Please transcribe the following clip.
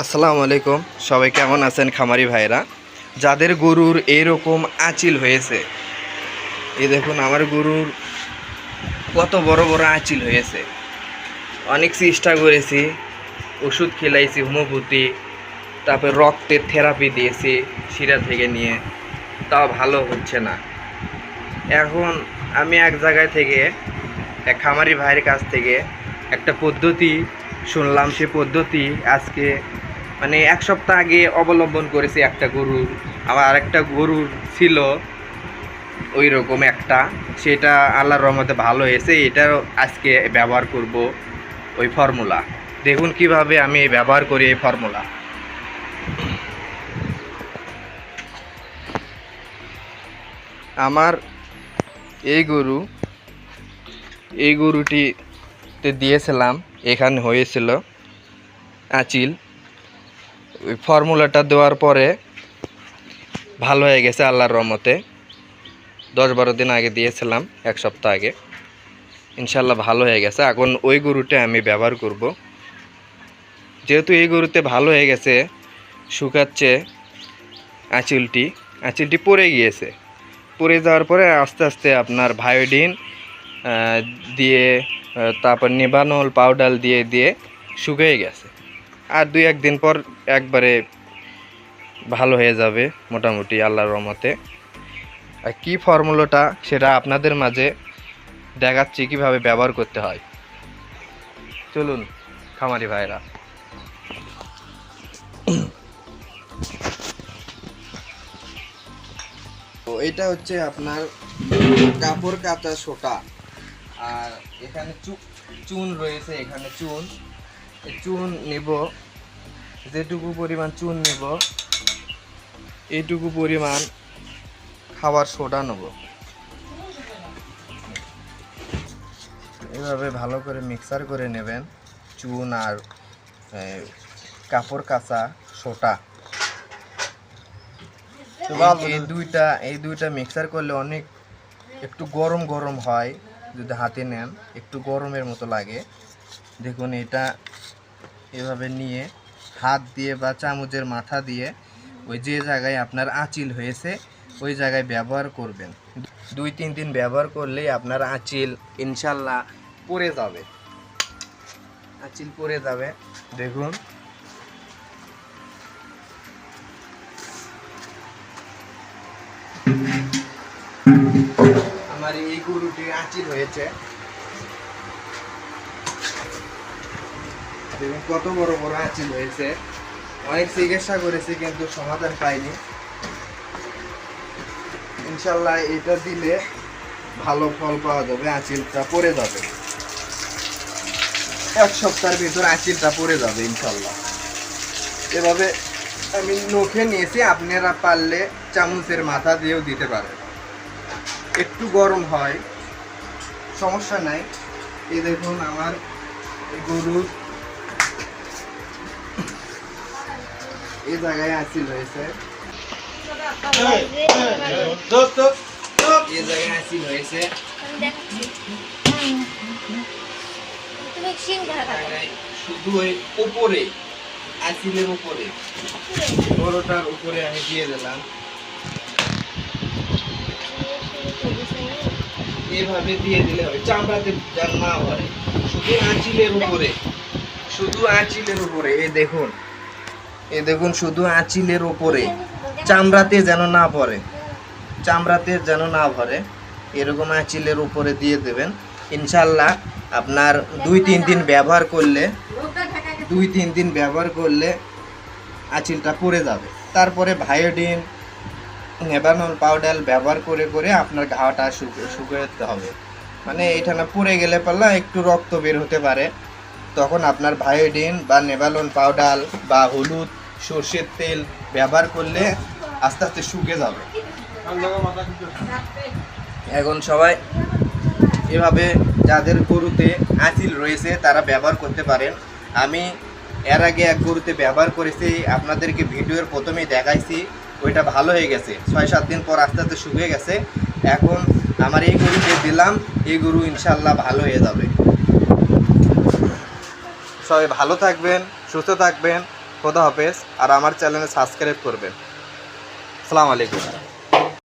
আসসালামু আলাইকুম। সবাই কেমন আছেন খামারি ভাইরা যাদের গরুর এরকম আঁচিল হয়েছে, এই দেখুন আমার গরুর কত বড় বড় আঁচিল হয়েছে। অনেক চেষ্টা করেছি, ওষুধ খেলাইছি, হোমিওপ্যাথি, তারপর রক্তের থেরাপি দিয়েছি, শিরা থেকে নিয়ে। তাও ভালো হচ্ছে না। এখন আমি এক জায়গায় থেকে, এক খামারি ভাইয়ের কাছ থেকে একটা পদ্ধতি শুনলাম সে পদ্ধতি আজকে মানে এক সপ্তাহ আগে অবলম্বন করেছি একটা গরুর আবার আরেকটা গরুর ছিল ওই রকম একটা। সেটা আল্লাহর রহমতে ভালো হয়েছে এটাও আজকে ব্যবহার করব ওই ফর্মুলা। দেখুন কীভাবে আমি ব্যবহার করি এই ফর্মুলা। আমার এই গরু, এই গরুটিতে দিয়েছিলাম, এখানে হয়েছিল। আঁচিল। ওই ফর্মুলাটা দেওয়ার পরে ভালো হয়ে গেছে আল্লাহর রহমতে। দশ বারো দিন আগে দিয়েছিলাম, এক সপ্তাহ আগে। ইনশাল্লাহ ভালো হয়ে গেছে। এখন ওই গরুটা আমি ব্যবহার করব। যেহেতু এই গরুতে ভালো হয়ে গেছে, শুকাচ্ছে আঁচিলটি আঁচিলটি পড়ে গিয়েছে। পড়ে যাওয়ার পরে আস্তে আস্তে আপনার ভায়োডিন দিয়ে তারপর নিবানল পাউডার দিয়ে দিয়ে শুকিয়ে গেছে। আর দুই একদিন পর একবারে ভালো হয়ে যাবে মোটামুটি আল্লাহর রহমতে। আর কী ফর্মুলাটা সেটা আপনাদের মাঝে দেখাচ্ছি কীভাবে ব্যবহার করতে হয়। চলুন, খামারি ভাইরা তো এটা হচ্ছে আপনার কাপড় কাচা সোটা। আর এখানে চুন রয়েছে এখানে চুন। চুন নেব। যেটুকু পরিমাণ চুন নেব এইটুকু পরিমাণ খাবার সোডা নেব। এভাবে ভালো করে মিক্সার করে নেবেন চুন আর কাপড় কাঁচা সোটা এই দুইটা এই দুইটা মিক্সার করলে অনেক একটু গরম গরম হয়। যদি হাতে নেন, একটু গরমের মতো লাগে। দেখুন, এটা এভাবে নিয়ে হাত দিয়ে বা চামচের মাথা দিয়ে ওই যে জায়গায় আপনার আঁচিল হয়েছে, ওই জায়গায় ব্যবহার করবেন। দুই, তিন দিন ব্যবহার করলেই আপনার আঁচিল ইনশাল্লাহ পড়ে যাবে। আঁচিল পড়ে যাবে। দেখুন। আমার এই গরুটি আঁচিল হয়েছে। কত বড় বড় আঁচিল হয়েছে। অনেক চিকিৎসা করেছি, কিন্তু সমাধান পাইনি। ইনশাল্লাহ এটা দিলে ভালো ফল পাওয়া যাবে, আঁচিলটা পরে যাবে। এক সপ্তাহের ভিতর আঁচিলটা পরে যাবে ইনশাল্লাহ। এভাবে আমি নখে নিয়েছি, আপনারা পারলে চামচের মাথা দিয়েও দিতে পারেন। একটু গরম হয়, সমস্যা নাই। এই দেখুন আমার গরুর এই জায়গায় আঁচিল হয়েছে। এই জায়গায় উপরে উপরে আমি দিয়ে দিলাম। এভাবে দিয়ে দিলে হবে। চামড়াতে যেন না ভরে শুধু আঁচিলের উপরে। শুধু আঁচিলের উপরে, এই দেখুন। এই দেখুন, শুধু আঁচিলের উপরে। চামড়াতে যেন না ভরে। চামড়াতে যেন না ভরে, এরকম আঁচিলের উপরে দিয়ে দেবেন। ইনশাল্লাহ আপনার দুই তিন দিন ব্যবহার করলে, দুই তিন দিন ব্যবহার করলে আঁচিলটা পড়ে যাবে। তারপরে ভায়োডিন নেবানল পাউডার ব্যবহার করে করে আপনার ঘাটা শুকে শুকাতে হবে। মানে এইখানে পড়ে গেলে পারলা একটু রক্ত বের হতে পারে। তখন আপনার ভায়োডিন বা নেবালন পাউডার বা হলুদ, সর্ষের তেল ব্যবহার করলে আস্তে আস্তে শুকে যাবে। এখন সবাই, এভাবে যাদের গরুতে আঁচিল রয়েছে তারা ব্যবহার করতে পারেন। আমি এর আগে এক গরুতে ব্যবহার করেছি, আপনাদেরকে ভিডিওর প্রথমেই দেখাইছি। ওইটা ভালো হয়ে গেছে। ছয়, সাত দিন পর আস্তে আস্তে শুকিয়ে গেছে। এখন আমার এই গরুকে দিলাম, এই গরু ইনশাল্লাহ ভালো হয়ে যাবে। সবাই ভালো থাকবেন, সুস্থ থাকবেন। খোদা হাফেজ। আর আমার চ্যানেলে সাবস্ক্রাইব করবেন। আসসালামু আলাইকুম।